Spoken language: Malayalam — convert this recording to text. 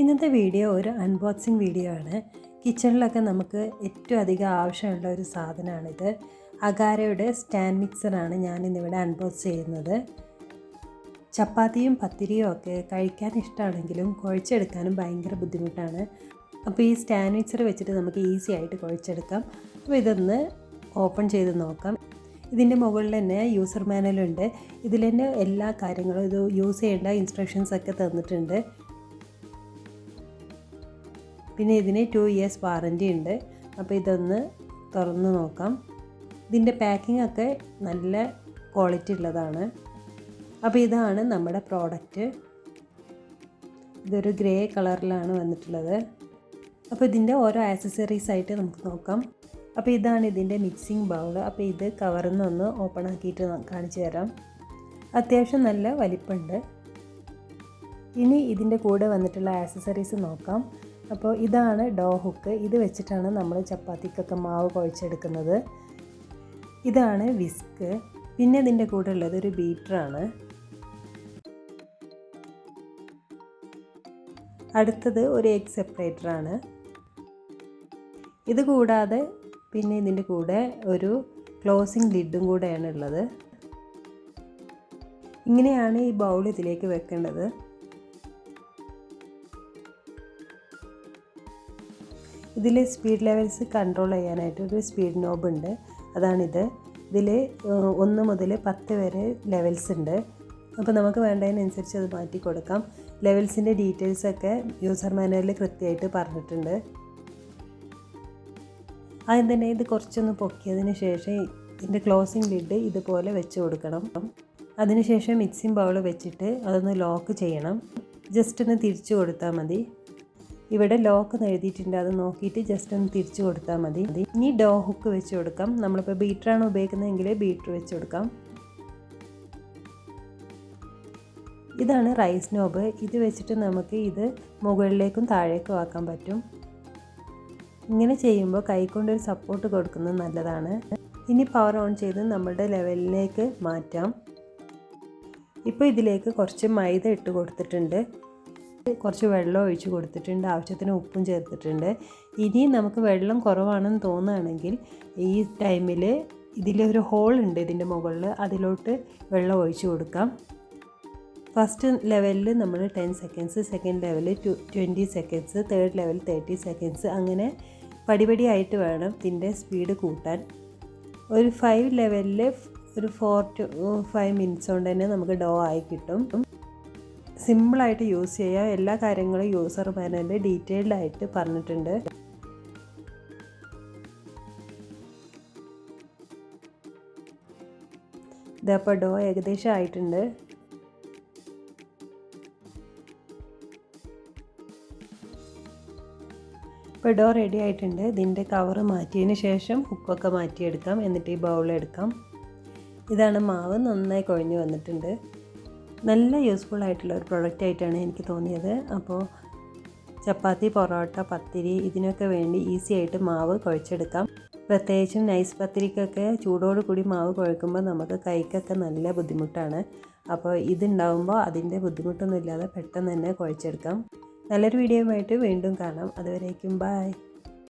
ഇന്നത്തെ വീഡിയോ ഒരു അൺബോക്സിങ് വീഡിയോ ആണ്. കിച്ചണിലൊക്കെ നമുക്ക് ഏറ്റവും അധികം ആവശ്യമുള്ള ഒരു സാധനമാണിത്. അഗാരയുടെ സ്റ്റാൻഡ് മിക്സറാണ് ഞാൻ ഇന്നിവിടെ അൺബോക്സ് ചെയ്യുന്നത്. ചപ്പാത്തിയും പത്തിരിയും ഒക്കെ കഴിക്കാൻ ഇഷ്ടമാണെങ്കിലും കുഴച്ചെടുക്കാനും ഭയങ്കര ബുദ്ധിമുട്ടാണ്. അപ്പോൾ ഈ സ്റ്റാൻഡ് മിക്സർ വെച്ചിട്ട് നമുക്ക് ഈസി ആയിട്ട് കുഴച്ചെടുക്കാം. അപ്പോൾ ഇതൊന്ന് ഓപ്പൺ ചെയ്ത് നോക്കാം. ഇതിന്റെ മുകളിൽ തന്നെ യൂസർ മാനുവലുണ്ട് ഇതിൽ തന്നെ എല്ലാ കാര്യങ്ങളും ഇത് യൂസ് ചെയ്യേണ്ട ഇൻസ്ട്രക്ഷൻസ് ഒക്കെ തന്നിട്ടുണ്ട്. പിന്നെ ഇതിന് ടു ഇയേഴ്സ് വാറന്റി ഉണ്ട്. അപ്പോൾ ഇതൊന്ന് തുറന്ന് നോക്കാം. ഇതിന്റെ പാക്കിംഗ് ഒക്കെ നല്ല ക്വാളിറ്റി ഉള്ളതാണ്. അപ്പോൾ ഇതാണ് നമ്മുടെ പ്രോഡക്റ്റ് ഇതൊരു ഗ്രേ കളറിലാണ് വന്നിട്ടുള്ളത്. അപ്പോൾ ഇതിന്റെ ഓരോ ആക്സസറീസ് ആയിട്ട് നമുക്ക് നോക്കാം. അപ്പോൾ ഇതാണ് ഇതിന്റെ മിക്സിംഗ് ബൗൾ അപ്പോൾ ഇത് കവറിൽ നിന്നൊന്ന് ഓപ്പൺ ആക്കിയിട്ട് കാണിച്ചു തരാം. അത്യാവശ്യം നല്ല വലിപ്പമുണ്ട് ഇനി ഇതിന്റെ കൂടെ വന്നിട്ടുള്ള ആക്സസറീസ് നോക്കാം. അപ്പോൾ ഇതാണ് ഡോ ഹുക്ക്. ഇത് വെച്ചിട്ടാണ് നമ്മൾ ചപ്പാത്തിക്കൊക്കെ മാവ് കുഴച്ചെടുക്കുന്നത്. ഇതാണ് വിസ്ക്. പിന്നെ ഇതിന്റെ കൂടെ ഉള്ളത് ഒരു ബീറ്ററാണ്. അടുത്തത് ഒരു എഗ് സെപ്പറേറ്ററാണ്. ഇത് കൂടാതെ പിന്നെ ഇതിന്റെ കൂടെ ഒരു ക്ലോസിങ് ലിഡും കൂടെയാണ് ഉള്ളത്. ഇങ്ങനെയാണ് ഈ ബൗൾ ഇതിലേക്ക് വെക്കേണ്ടത്. ഇതിൽ സ്പീഡ് ലെവൽസ് കൺട്രോൾ ചെയ്യാനായിട്ട് ഒരു സ്പീഡ് നോബ് ഉണ്ട്. അതാണിത്. ഇതിൽ ഒന്ന് മുതൽ പത്ത് വരെ ലെവൽസ് ഉണ്ട്. അപ്പോൾ നമുക്ക് വേണ്ടതിനനുസരിച്ച് അത് മാറ്റി കൊടുക്കാം. ലെവൽസിന്റെ ഡീറ്റെയിൽസൊക്കെ യൂസർ മാനുവലിൽ കൃത്യമായിട്ട് പറഞ്ഞിട്ടുണ്ട്. ആദ്യം തന്നെ ഇത് കുറച്ചൊന്ന് പൊക്കിയതിന് ശേഷം ഇതിന്റെ ക്ലോസിങ് ലിഡ് ഇതുപോലെ വെച്ച് കൊടുക്കണം. അതിനുശേഷം മിക്സിംഗ് ബൗൾ വെച്ചിട്ട് അതൊന്ന് ലോക്ക് ചെയ്യണം. ജസ്റ്റ് ഒന്ന് തിരിച്ചു കൊടുത്താൽ മതി. ഇവിടെ ലോക്ക് എഴുതിയിട്ടുണ്ട്. അത് നോക്കിയിട്ട് ജസ്റ്റ് ഒന്ന് തിരിച്ചു കൊടുത്താൽ മതി. ഇനി ഡോ ഹുക്ക് വെച്ച് കൊടുക്കാം. നമ്മളിപ്പോൾ ബീറ്ററാണ് ഉപയോഗിക്കുന്നതെങ്കിൽ ബീറ്റർ വെച്ച് കൊടുക്കാം. ഇതാണ് റൈസ് നോബ് ഇത് വെച്ചിട്ട് നമുക്ക് ഇത് മുകളിലേക്കും താഴേക്കും ആക്കാൻ പറ്റും. ഇങ്ങനെ ചെയ്യുമ്പോൾ കൈക്കൊണ്ടൊരു സപ്പോർട്ട് കൊടുക്കുന്നത് നല്ലതാണ്. ഇനി പവർ ഓൺ ചെയ്ത് നമ്മുടെ ലെവലിലേക്ക് മാറ്റാം. ഇപ്പോൾ ഇതിലേക്ക് കുറച്ച് മൈദ ഇട്ട് കൊടുത്തിട്ടുണ്ട്. കുറച്ച് വെള്ളം ഒഴിച്ച് കൊടുത്തിട്ടുണ്ട്. ആവശ്യത്തിന് ഉപ്പും ചേർത്തിട്ടുണ്ട്. ഇനി നമുക്ക് വെള്ളം കുറവാണെന്ന് തോന്നുകയാണെങ്കിൽ ഈ ടൈമിൽ ഇതിലൊരു ഹോൾ ഉണ്ട് ഇതിന്റെ മുകളിൽ അതിലോട്ട് വെള്ളം ഒഴിച്ച് കൊടുക്കാം. ഫസ്റ്റ് ലെവലിൽ നമ്മൾ ടെൻ സെക്കൻഡ്സ് സെക്കൻഡ് ലെവലിൽ to twenty seconds third level thirty seconds അങ്ങനെ പടിപടിയായിട്ട് വേണം ഇതിന്റെ സ്പീഡ് കൂട്ടാൻ. ഒരു ഫൈവ് ലെവലിൽ ഒരു ഫോർ ടു ഫൈവ് മിനിറ്റ്സ് കൊണ്ട് തന്നെ നമുക്ക് ഡോ ആയി കിട്ടും. സിമ്പിളായിട്ട് യൂസ് ചെയ്യുക. എല്ലാ കാര്യങ്ങളും യൂസർ മാനുവലിൽ ഡീറ്റെയിൽഡ് ആയിട്ട് പറഞ്ഞിട്ടുണ്ട്. ഇതപ്പോൾ ഡോ ഏകദേശം ആയിട്ടുണ്ട്. ഇപ്പോൾ ഡോ റെഡി ആയിട്ടുണ്ട്. ഇതിന്റെ കവർ മാറ്റിയതിന് ശേഷം ഹുക്കൊക്കെ മാറ്റിയെടുക്കാം. എന്നിട്ട് ഈ ബൗളെടുക്കാം ഇതാണ് മാവ് നന്നായി കുഴഞ്ഞു വന്നിട്ടുണ്ട്. നല്ല യൂസ്ഫുൾ ആയിട്ടുള്ള ഒരു പ്രൊഡക്റ്റ് ആയിട്ടാണ് എനിക്ക് തോന്നിയത്. അപ്പോൾ ചപ്പാത്തി പൊറോട്ട പത്തിരി ഇതിനൊക്കെ വേണ്ടി ഈസി ആയിട്ട് മാവ് കുഴച്ചെടുക്കാം. പ്രത്യേകിച്ചും നൈസ് പത്തിരിക്കൊക്കെ ചൂടോട് കൂടി മാവ് കുഴക്കുമ്പോൾ നമുക്ക് കൈക്കൊക്കെ നല്ല ബുദ്ധിമുട്ടാണ്. അപ്പോൾ ഇതുണ്ടാവുമ്പോൾ അതിന്റെ ബുദ്ധിമുട്ടൊന്നും ഇല്ലാതെ പെട്ടെന്ന് തന്നെ കുഴച്ചെടുക്കാം. നല്ലൊരു ആയിട്ട് വീണ്ടും കാണാം. അതുവരേക്കും ബായ്